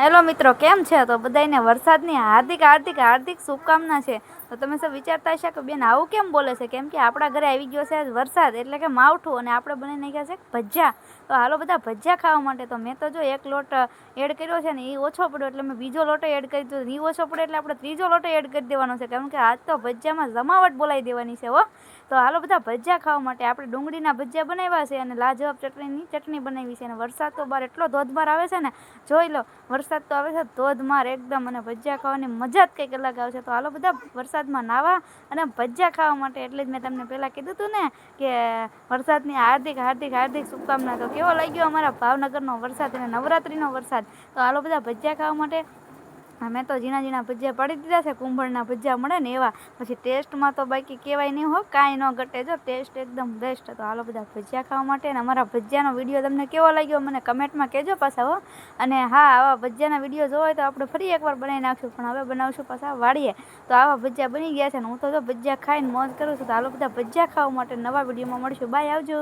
Hello મિત્રો, કેમ છે? તો બધાને વરસાદની હાર્દિક હાર્દિક હાર્દિક શુભકામના છે. તો તમે સૌ વિચારતા હશે કે બેન આવું કેમ બોલે છે? કેમ કે આપણા ઘરે આવી ગયો છે આજ વરસાદ, એટલે કે માવઠું અને આપણે બની નાખ્યા છે ભજીયા. તો હાલો બધા ભજીયા ખાવા માટે. તો મેં તો જો એક લોટ એડ કર્યો છે ને એ ઓછો પડ્યો, એટલે મેં બીજો લોટો એડ કરી દીધો એ ઓછો પડ્યો, એટલે આપણે ત્રીજો લોટો એડ કરી દેવાનો છે. કેમ કે આજ તો ભજીયામાં જમાવટ બોલાવી દેવાની છે, હો. તો હાલો બધા ભજીયા ખાવા માટે આપણે ડુંગળીના ભજીયા બનાવ્યા છે અને લાજવાબ ચટણીની ચટણી બનાવી છે અને વરસાદ તો બહાર એટલો ધોધમાર આવે છે ને, જોઈ લો વરસાદ તો આવે છે ધોધમાર એકદમ અને ભજીયા ખાવાની મજા જ કંઈક અલગ આવે છે. તો હાલો બધા વરસાદમાં નાવા અને ભજીયા ખાવા માટે એટલે જ મેં તમને પહેલાં કીધું હતું ને કે વરસાદની હાર્દિક હાર્દિક હાર્દિક શુભકામના. તો કેવો લાગ્યો અમારા ભાવનગરનો વરસાદ અને નવરાત્રિનો વરસાદ? તો હાલો બધા ભજીયા ખાવા માટે મેં તો ઝીણા ઝીણા ભજીયા પાડી દીધા છે, કુંભળના ભજીયા મળે ને એવા. પછી ટેસ્ટમાં તો બાકી કહેવાય નહીં હો, કાંઈ ન ઘટે. જો ટેસ્ટ એકદમ બેસ્ટ તો હાલો બધા ભજીયા ખાવા માટે અને અમારા ભજીયાનો વીડિયો તમને કેવો લાગ્યો મને કમેન્ટમાં કહેજો પાછા હો. અને હા, આવા ભજીયાના વીડિયો જોવો હોય તો આપણે ફરી એકવાર બનાવી નાખશું, પણ હવે બનાવશું પાછા વાળીએ. તો આવા ભજીયા બની ગયા છે ને હું તો જો ભજીયા ખાઈને મોજ કરું છું. તો હાલો બધા ભજીયા ખાવા માટે નવા વિડીયોમાં મળશું. બાય આવજો.